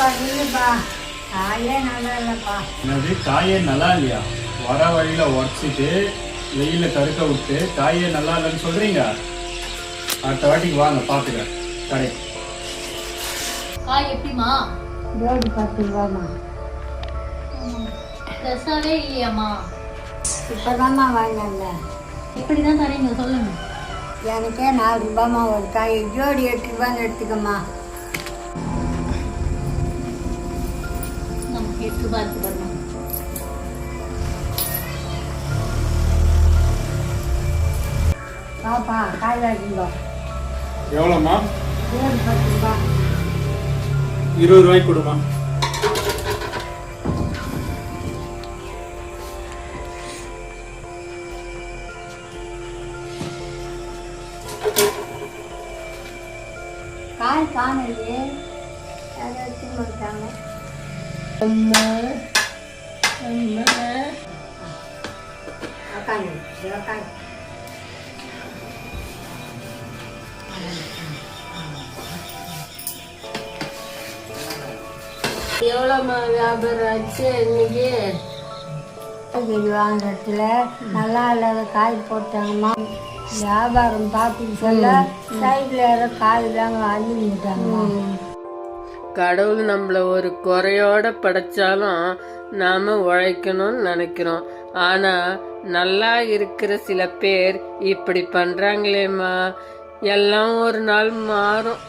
இல்லைப்பா இல்லைப்பா காயே நல்லா இல்லைப்பா. என்னது காயே நல்லா இல்லையா? வர வழியில உடச்சிட்டு வெயில கருக்க விட்டு காயே நல்லா இல்லைன்னு சொல்றீங்க? அடுத்த வாட்டிக்கு வாங்க பாத்துக்கிறேன் கடை. காய் எப்படிமா ஜோடி பத்து ரூபாம்மா. ஃப்ரெஷ்ஷாகவே இல்லையாம்மா? இப்போதாம்மா வாங்கினேன்ல. எப்படி தான் தரீங்க சொல்லுங்க. எனக்கே நாலு ரூபாம்மா ஒரு காய். ஜோடி எட்டு ரூபான்னு எடுத்துக்கம்மா. எட்டு இருக்கு பாருங்க பாப்பா காய் வாங்கிக்கோ. எவ்வளோம்மா? ஜோடி பத்து ரூபா இருபது ரூபாய்க்கு கொடுமா காய் காணலையே. எவ்வளோம்மா வியாபாரம் ஆச்சு இன்னைக்கு? காய்கறி வாங்குற இடத்துல நல்லா இல்லாத காய் போட்டாங்கம்மா. வியாபாரம் பார்த்துட்டு சொல்ல சைடில் யாரோ காய் தாங்க அள்ளிட்டாங்கம்மா கடவுள் நம்மளை ஒரு குறையோட படைச்சாலும் நாம உழைக்கணும்னு நினைக்கிறோம். ஆனா நல்லா இருக்கிற சில பேர் இப்படி பண்றாங்களேம்மா. எல்லாம் ஒரு நாள் மாறும்.